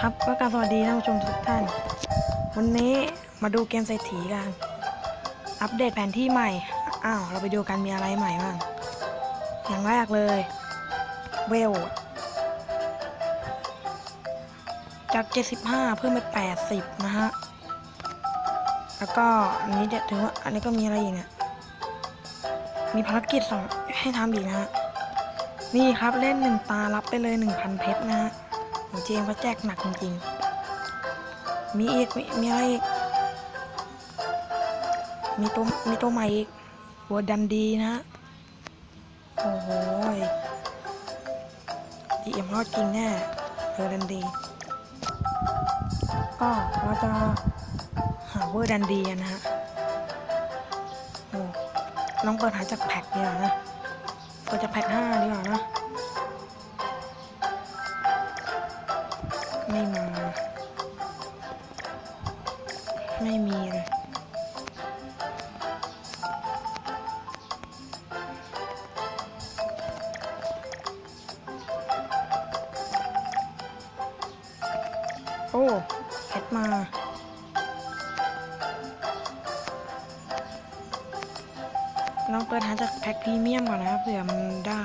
ครับก็กราบสวัสดีท่านผู้ชมทุกท่าน วันนี้มาดูเกมเศรษฐีกัน อัปเดตแผนที่ใหม่ อ้าว เราไปดูกันมีอะไรใหม่บ้าง อย่างแรกเลย เวล จาก 75 เพิ่มไป 80 นะฮะ แล้วก็อันนี้จะถึงว่า อันนี้ก็มีอะไรอีกเนี่ย มีภารกิจสองให้ทำอีกนะฮะ นี่ครับเล่นหนึ่งตารับไปเลย 1,000 เพชรนะฮะ โหเจมส์เขาแจกหนักจริงๆมีอีก มีอะไรอีก มีตัวมีตัวใหม่อีกหัวดันดีนะ โอ้โหจีเอ็มฮอดจริงแน่เวอร์ดันดี ก็เราจะหาเวอร์ดันดีนะฮะโอ้ลองเปิดหาจากแพ็คดีกว่านะเปิดจากแพ็คห้าดีกว่านะ ไม่มาไม่มีเลยโอ้เพชรมาลองเปิดหาจากแพ็คพรีเมียมก่อนนะครับเผื่อมันได้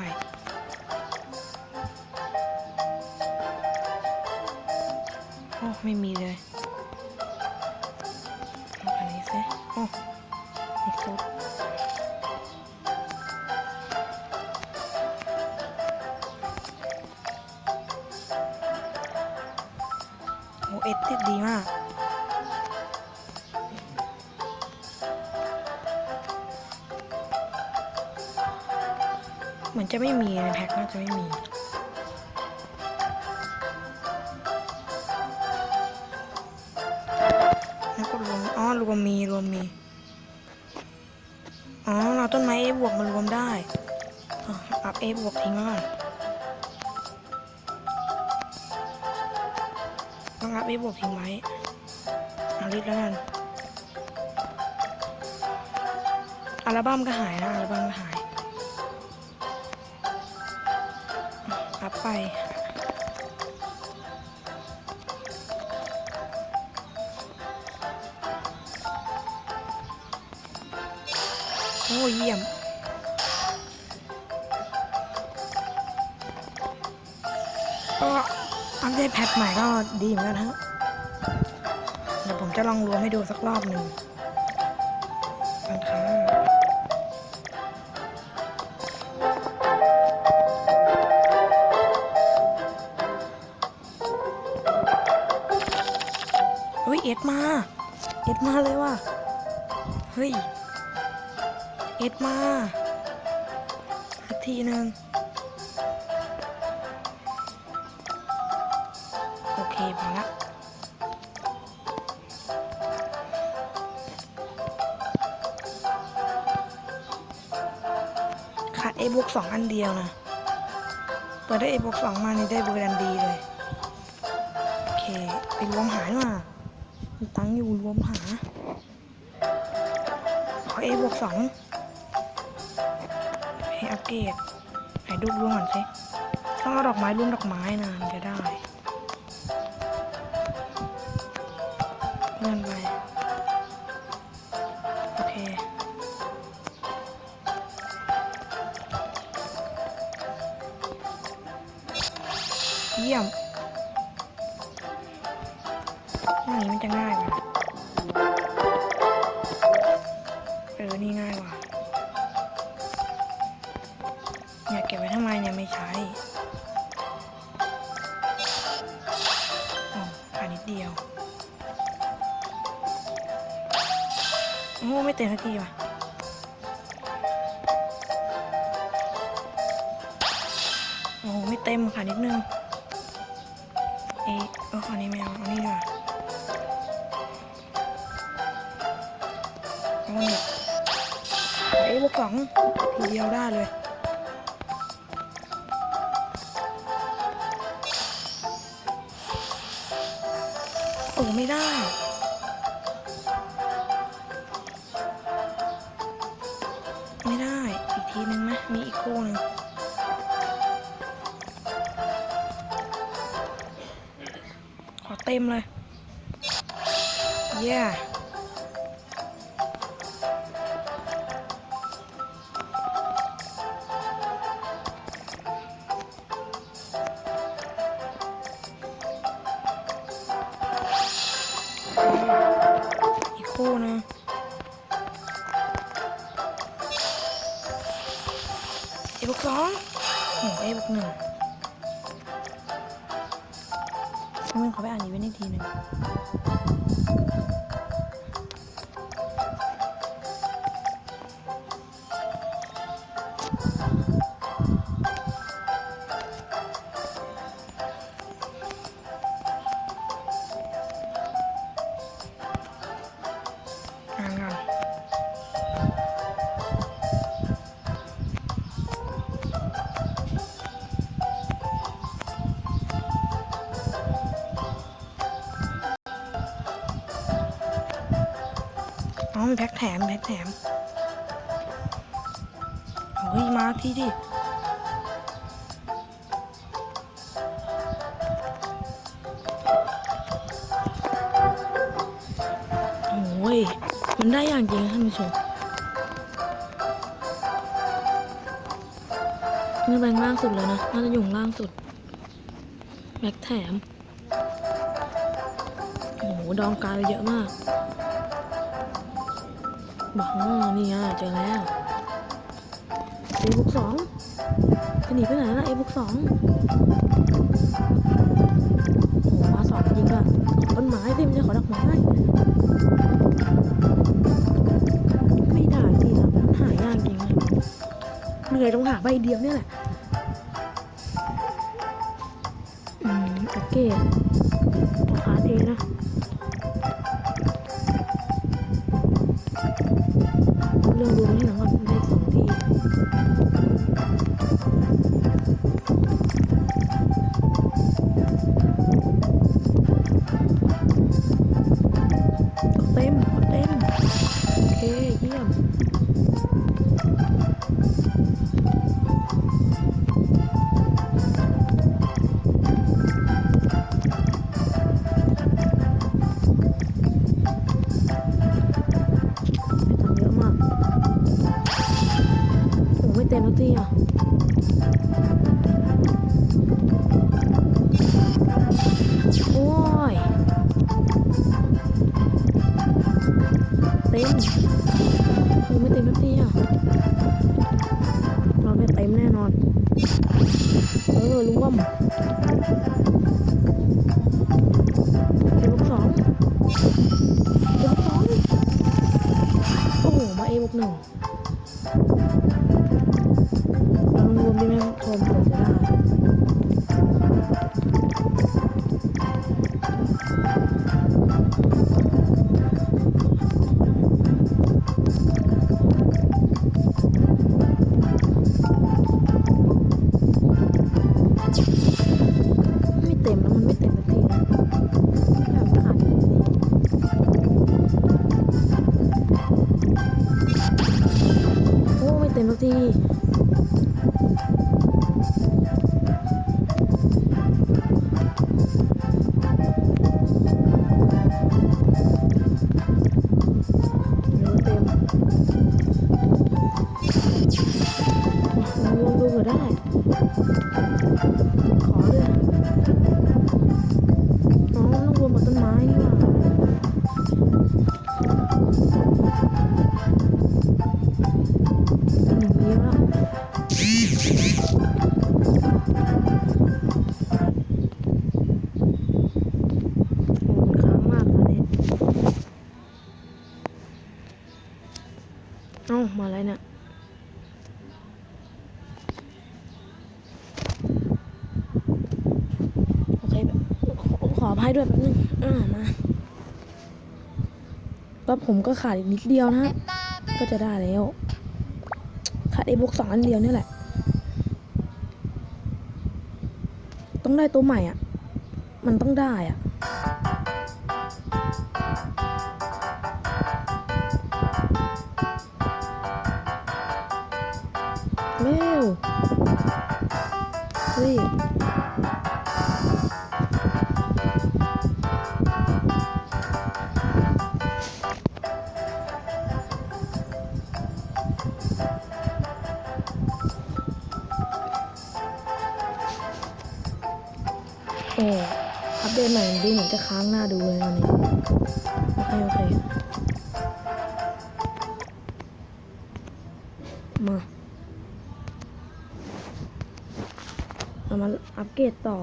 โอ้ไม่มีเลยเอาอันนี้สิโอ้มีซุปโอ้เอ็ดติดดีมากเหมือนจะไม่มีในแพ็คน่าจะไม่มี ต้องอัพ A บวกทิ้งไว้เอาลิสต์แล้วกันอัลบั้มก็หายนะอัลบั้มก็หายอัพไปโอ้เยี่ยม อัปเดตแพทใหม่ก็ดีเหมือนกันฮะ เดี๋ยวผมจะลองรวมให้ดูสักรอบหนึ่งกันค่ะเฮ้ย เอ็ดมา เอ็ดมาเลยว่ะ เฮ้ย เอ็ดมาสักทีหนึ่ง เคพอละขาด A บวกสองอันเดียวนะ เปิดได้ A บวกสองมานี่ได้เบอร์ดันดีเลย โอเค ไปรวมหาดีกว่ามีตังอยู่รวมหา ขอ A บวกสองให้อัปเกรดให้ดูรวมก่อนสิต้องเอาดอกไม้ร่วมดอกไม้นะมันจะได้ เลื่อนไปโอเคเยี่ยมอย่างนี้มันจะง่ายกว่าเออ นี่ง่ายกว่าอยากเก็บไว้ทำไมเนี่ยไม่ใช้อ๋อขาดนิดเดียว โอ้ไม่เต็มสักทีว่ะโอ้ไม่เต็มขาดนิดนึง เอ๊ะเออขอนี้ไม่เอาเอานี่ดีกว่าเอาหนึ่งเอ๊ะบวกสองทีเดียวได้เลยโอ้ไม่ได้ คู่นึงขอเต็มเลย เย้ yeah. สองหนึ่งเอบวกหนึ่งมึงขอไปอ่านอีเวนต์อีกทีหนึ่ง อ๋อมีแพ็คแถมแพ็คแถมเฮ้ยมาที่ดิโอ้ย มันได้อย่างจริงนะท่านผู้ชมนี่แบงล่างสุดเลยนะ น่าจะอยู่ล่างสุดแบ็คแถม โอ้โห ดองกาวเยอะมาก บอกว่านี่อะเจอแล้วเอบุกสองจะหนีไปไหนล่ะเอบุกสองโอ้โหมาสองจริงอะต้นไม้สิไม่ใช่ขอดอกไม้ไม่ได้สิครับหายากจริงเลยเหนื่อยตรงหาใบเดียวเนี่ยแหละอืมโอเค เต็มโอ้ไม่เต็มนาทีอะเราเนี่เต็มแน่นอน เออรว่าเอลูกสองเอลูกสองโอ้โห มาเอบวกหนึ่งเรารวมดีไหมโทมเผื่อจะได้ไม่ ดี๋ยวเต็มลองดูก็ได้ อ้ามาอะไรเนี่ยโอเคแบบขออภัยด้วยแป๊บนึงอ่ามาก็ผมก็ขาดอีกนิดเดียวนะฮะก็จะได้แล้ว ขาดไอ้บุกสองอันเดียวนี่แหละ ต้องได้ตัวใหม่อะ มันต้องได้อะ ฮ้โอ้อัปเดตใหม่ดีเหมือนจะค้างหน้าดูเลยวันนี้ โอเค โอเค เรามาอัปเกรดต่อ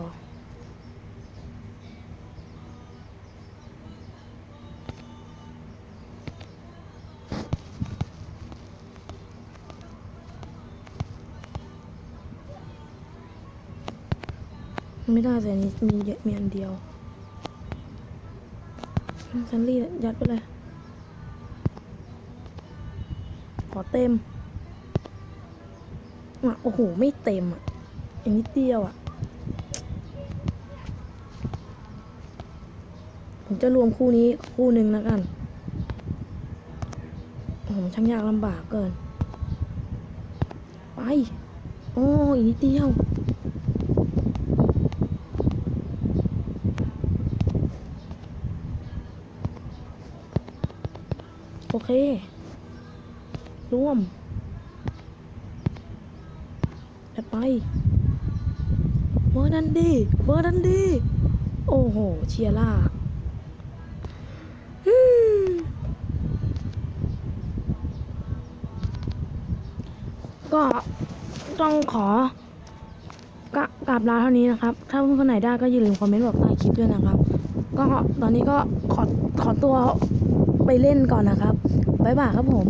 ไม่ได้แต่นี้มีเยอะมีอันเดียวซันลี่ยัดไปเลยขอเต็มอะโอ้โห ไม่เต็มอะ อย่างนิดเดียวอะ ผมจะรวมคู่นี้คู่หนึ่งแล้วกันโอ้โหมันช่างยากลำบากเกิน ไป โอ้อีกนิดเดียวโอเค ร่วมไป อร์ดันดีเวอร์ดันดี โอ้โห เชียร่าก็ต้องขอกะกราบลาเท่านี้นะครับ ถ้าเพื่อนคนไหนได้ก็อย่าลืมคอมเมนต์บอกใต้คลิปด้วยนะครับ ก็ตอนนี้ก็ขอขอตัวไปเล่นก่อนนะครับ บ๊ายบายครับผม